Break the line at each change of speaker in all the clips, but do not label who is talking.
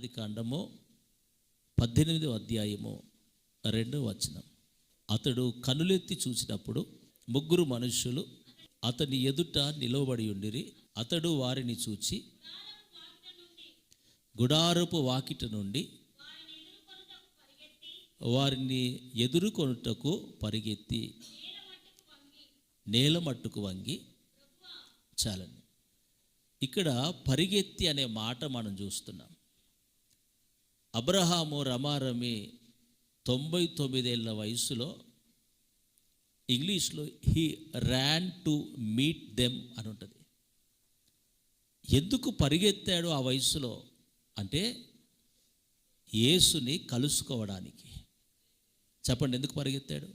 ఆది కాండము పద్దెనిమిదో అధ్యాయము రెండో వచనం. అతడు కనులెత్తి చూసినప్పుడు ముగ్గురు మనుష్యులు అతని ఎదుట నిలవబడి ఉండిరి. అతడు వారిని చూచి గుడారపు వాకిట నుండి వారిని ఎదుర్కొనుటకు పరిగెత్తి నేల మట్టుకు వంగి చాలండి. ఇక్కడ పరిగెత్తి అనే మాట మనం చూస్తున్నాం. అబ్రహాము రమారమి తొంభై తొమ్మిదేళ్ళ వయసులో ఇంగ్లీష్లో he ran to meet them అని ఉంటుంది. ఎందుకు పరిగెత్తాడు ఆ వయసులో? అంటే యేసుని కలుసుకోవడానికి. చెప్పండి ఎందుకు పరిగెత్తాడు?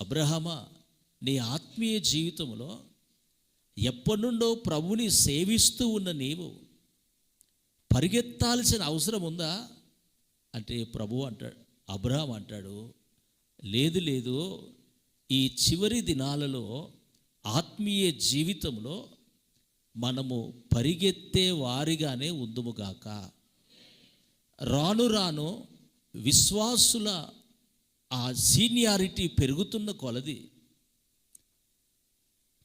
అబ్రహమా నీ ఆత్మీయ జీవితంలో ఎప్పటి నుండో ప్రభుని సేవిస్తూ ఉన్న నీవు పరిగెత్తాల్సిన అవసరం ఉందా? అంటే ప్రభు అంటాడు అబ్రహం అంటాడు లేదు లేదు ఈ చివరి దినాలలో ఆత్మీయ జీవితంలో మనము పరిగెత్తే వారిగానే ఉందుముగాక రాను రాను విశ్వాసుల ఆ సీనియారిటీ పెరుగుతున్న కొలది.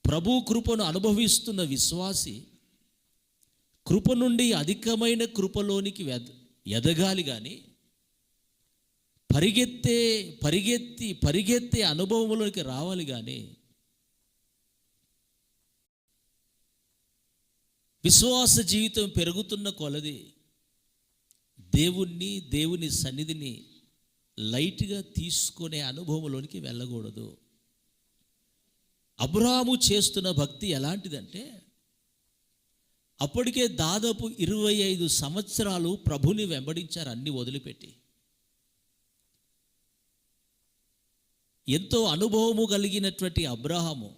ప్రభు కృపను అనుభవిస్తున్న విశ్వాసి కృప నుండి అధికమైన కృపలోనికి ఎద- ఎదగాలి కానీ పరిగెత్తే పరిగెత్తి పరిగెత్తే అనుభవంలోకి రావాలి కానీ విశ్వాస జీవితం పెరుగుతున్న కొలది దేవుణ్ణి దేవుని సన్నిధిని లైట్గా తీసుకునే అనుభవంలోనికి వెళ్ళకూడదు. అబ్రాము చేస్తున్న భక్తి ఎలాంటిదంటే అప్పటికే దాదాపు ఇరవై ఐదు సంవత్సరాలు ప్రభుని వెంబడించారు అన్ని వదిలిపెట్టి. ఎంతో అనుభవము కలిగినటువంటి అబ్రహాము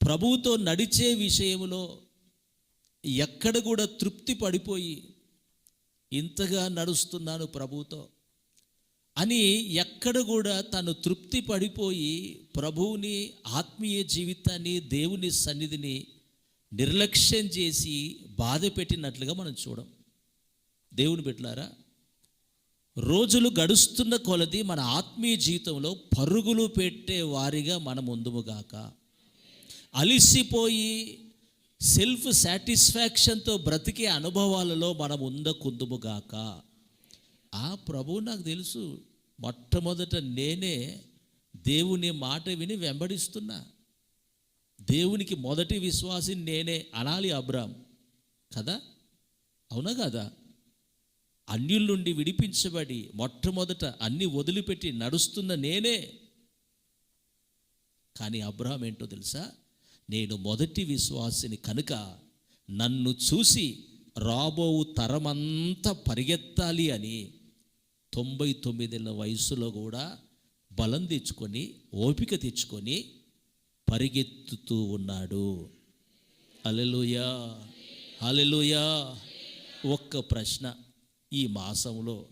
ప్రభువుతో నడిచే విషయంలో ఎక్కడ కూడా తృప్తి పడిపోయి ఇంతగా నడుస్తున్నాను ప్రభువుతో అని ఎక్కడ కూడా తను తృప్తి పడిపోయి ప్రభువుని ఆత్మీయ జీవితాన్ని దేవుని సన్నిధిని నిర్లక్ష్యం చేసి బాధ పెట్టినట్లుగా మనం చూడం. దేవుని పెట్టారా రోజులు గడుస్తున్న కొలది మన ఆత్మీయ జీవితంలో పరుగులు పెట్టే వారిగా మనం ముందుముగాక అలిసిపోయి సెల్ఫ్ సాటిస్ఫాక్షన్తో బ్రతికే అనుభవాలలో మనం ఉందకుందుముగాక ఆ ప్రభువు నాకు తెలుసు మొట్టమొదట నేనే దేవుని మాట విని వెంబడిస్తున్నా. దేవునికి మొదటి విశ్వాసి నేనే అనాలి అబ్రామ్. కదా? అవునా కదా? అన్యుల నుండి విడిపించబడి మొట్టమొదట అన్ని వదిలిపెట్టి నడుస్తున్న నేనే. కానీ అబ్రహాం ఏంటో తెలుసా? నేను మొదటి విశ్వాసిని కనుక నన్ను చూసి రాబోవు తరమంతా పరిగెత్తాలి అని తొంభై తొమ్మిదేళ్ళ వయసులో కూడా బలం తెచ్చుకొని ఓపిక తెచ్చుకొని పరిగెత్తుతూ ఉన్నాడు. అలెలుయా అలెలుయా ఒక్క ప్రశ్న ఈ మాసంలో.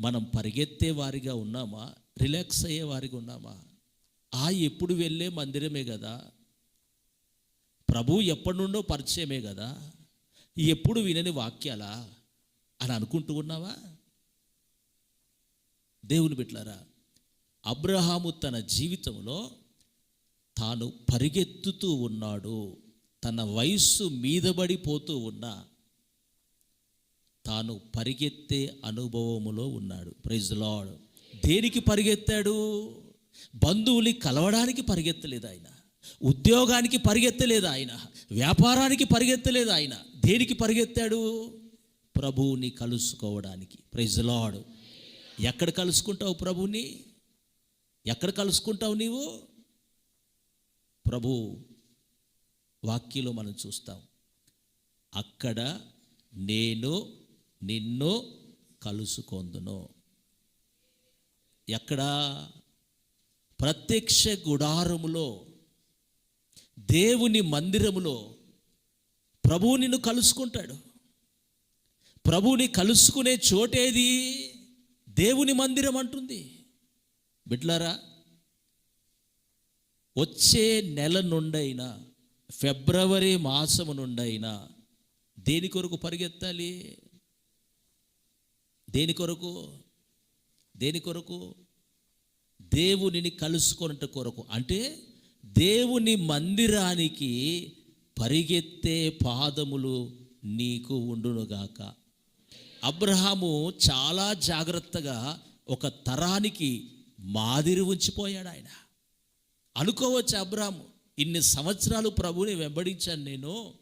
మనం పరిగెత్తే వారిగా ఉన్నామా? రిలాక్స్ అయ్యే వారిగా ఉన్నామా? ఆ ఎప్పుడు వెళ్ళే మందిరమే కదా. ప్రభు ఎప్పటి నుండో పరిచయమే కదా. ఎప్పుడు వినని వాక్యాలా? అని అనుకుంటూ ఉన్నావా? దేవుని బిట్లారా అబ్రహాము తన జీవితంలో తాను పరిగెత్తుతూ ఉన్నాడు. తన వయస్సు మీదబడిపోతూ ఉన్నా తాను పరిగెత్తే అనుభవములో ఉన్నాడు. ప్రైజ్ లాడ్ దేనికి పరిగెత్తాడు? బంధువుని కలవడానికి పరిగెత్తలేదు ఆయన. ఉద్యోగానికి పరిగెత్తలేదు ఆయన. వ్యాపారానికి పరిగెత్తలేదు ఆయన. దేనికి పరిగెత్తాడు? ప్రభువుని కలుసుకోవడానికి. ప్రైజ్ లాడ్ ఎక్కడ కలుసుకుంటావు ప్రభుని ఎక్కడ కలుసుకుంటావు నీవు? ప్రభు వాక్యలో మనం చూస్తాం. అక్కడ నేను నిన్ను కలుసుకొందును. ఎక్కడ? ప్రత్యక్ష గుడారములో దేవుని మందిరములో ప్రభువు నిన్ను కలుసుకుంటాడు. ప్రభువుని కలుసుకునే చోటేది దేవుని మందిరం అంటుంది. బిడ్లారా వచ్చే నెల నుండైనా ఫిబ్రవరి మాసము నుండైనా దేని కొరకు పరిగెత్తాలి? దేని కొరకు? దేని కొరకు? దేవునిని కలుసుకున్నట కొరకు. అంటే దేవుని మందిరానికి పరిగెత్తే పాదములు నీకు ఉండునుగాక. అబ్రహాము చాలా జాగ్రత్తగా ఒక తరానికి మాదిరి ఉంచిపోయాడు ఆయన అనుకోవచ్చు అబ్రాము ఇన్ని సంవత్సరాలు ప్రభుని వెంబడించాను నేను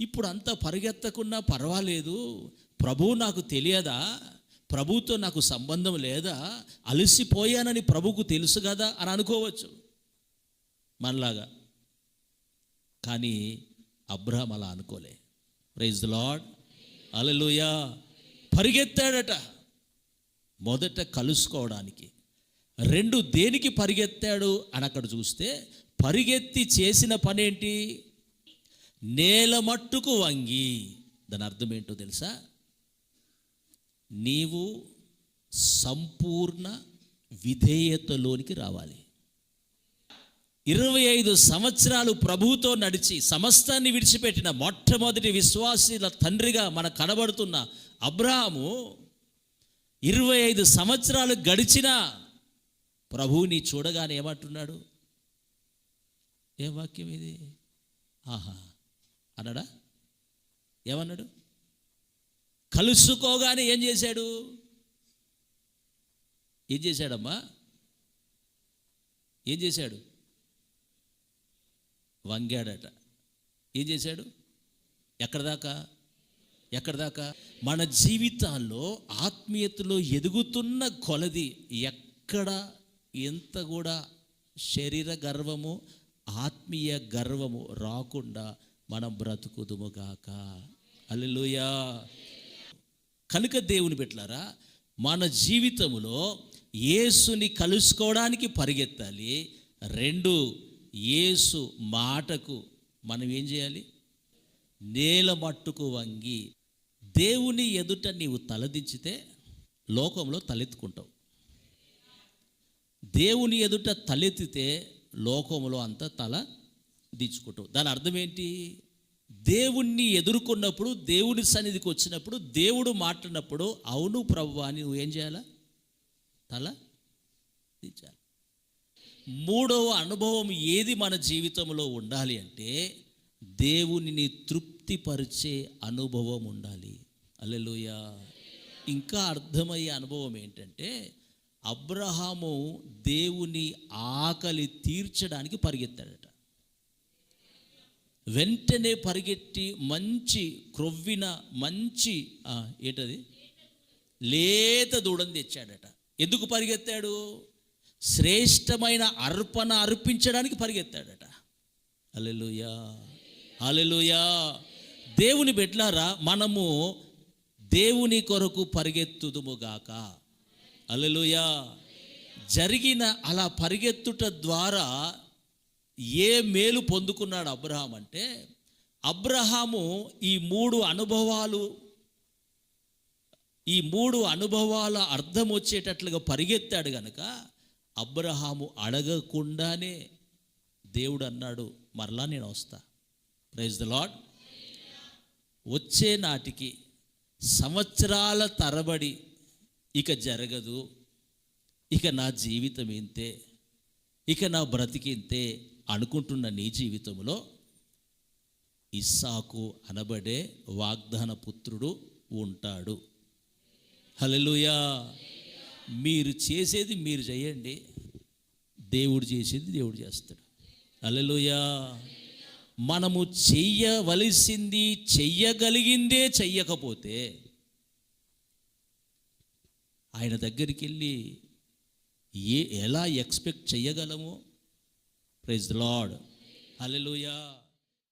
ఇప్పుడు అంతా పరిగెత్తకున్నా పర్వాలేదు ప్రభువు నాకు తెలియదా ప్రభుతో నాకు సంబంధం లేదా అలసిపోయానని ప్రభుకు తెలుసు కదా అని అనుకోవచ్చు మనలాగా. కానీ అబ్రహం అలా అనుకోలే. ప్రైజ్ లాడ్ అలలుయా పరిగెత్తాడట. మొదట కలుసుకోవడానికి రెండు దేనికి పరిగెత్తాడు అని అక్కడ చూస్తే పరిగెత్తి చేసిన పనేంటి? నేల మట్టుకు వంగి. దాని అర్థం ఏంటో తెలుసా? నీవు సంపూర్ణ విధేయతలోనికి రావాలి. ఇరవై ఐదు సంవత్సరాలు ప్రభువుతో నడిచి సమస్తాన్ని విడిచిపెట్టిన మొట్టమొదటి విశ్వాసీల తండ్రిగా మన కనబడుతున్న అబ్రాహాము ఇరవై ఐదు సంవత్సరాలు గడిచినా ప్రభువుని చూడగానే ఏమంటున్నాడు? ఏ వాక్యం ఇది? ఆహా. అన్నాడా? ఏమన్నాడు? కలుసుకోగానే ఏం చేశాడు? ఏం చేశాడమ్మా? ఏం చేశాడు? వంగాడట. ఏం చేశాడు? ఎక్కడ దాకా? ఎక్కడ దాకా? మన జీవితాల్లో ఆత్మీయతలో ఎదుగుతున్న కొలది ఎక్కడ ఎంత కూడా శరీర గర్వము ఆత్మీయ గర్వము రాకుండా మనం బ్రతుకుదుముగాక అల్లెలుయా కనుక దేవుని పెట్టారా మన జీవితంలో యేసుని కలుసుకోవడానికి పరిగెత్తాలి. రెండు యేసు మాటకు మనం ఏం చేయాలి? నేల మట్టుకు వంగి దేవుని ఎదుట నీవు తలదించితే లోకంలో తలెత్తుకుంటావు. దేవుని ఎదుట తలెత్తితే లోకంలో అంతా తల దించుకుంటావు దాని అర్థం ఏంటి? దేవుణ్ణి ఎదుర్కొన్నప్పుడు దేవుని సన్నిధికి వచ్చినప్పుడు దేవుడు మాట్లాడినప్పుడు అవును ప్రభు అని నువ్వు ఏం చేయాలా? తల దించాలి. మూడవ అనుభవం ఏది మన జీవితంలో ఉండాలి అంటే దేవునిని తృప్తిపరిచే అనుభవం ఉండాలి. అల్లెలుయా. ఇంకా అర్థమయ్యే అనుభవం ఏంటంటే అబ్రహాము దేవుని ఆకలి తీర్చడానికి పరిగెత్తాడట. వెంటనే పరిగెత్తి మంచి క్రొవ్విన మంచి ఏంటది? లేత దూడని తెచ్చాడట. ఎందుకు పరిగెత్తాడు? శ్రేష్టమైన అర్పణ అర్పించడానికి పరిగెత్తాడట. అలెలుయా అలెలుయా దేవుని బిడ్లారా మనము దేవుని కొరకు పరిగెత్తుదుముగాక అలలుయా జరిగిన అలా పరిగెత్తుట ద్వారా ఏ మేలు పొందుకున్నాడు అబ్రహాం అంటే అబ్రహాము ఈ మూడు అనుభవాలు ఈ మూడు అనుభవాల అర్థం వచ్చేటట్లుగా పరిగెత్తాడు గనక అబ్రహాము అడగకుండానే దేవుడు అన్నాడు మరలా నేను వస్తా. ప్రైజ్ ద లాడ్ వచ్చే నాటికి సంవత్సరాల తరబడి ఇక జరగదు. ఇక నా జీవితం ఇంతే ఇక నా బ్రతికింతే అనుకుంటున్న నీ జీవితంలో ఇస్సాకు అనబడే వాగ్దాన పుత్రుడు ఉంటాడు. హలలుయా మీరు చేసేది మీరు చేయండి. దేవుడు చేసేది దేవుడు చేస్తాడు. హల్లెలూయా. మనము చెయ్యవలసింది చెయ్యగలిగిందే చెయ్యకపోతే ఆయన దగ్గరికి వెళ్ళి ఏ ఎలా ఎక్స్పెక్ట్ చేయగలము? ప్రైజ్ లార్డ్ హల్లెలూయా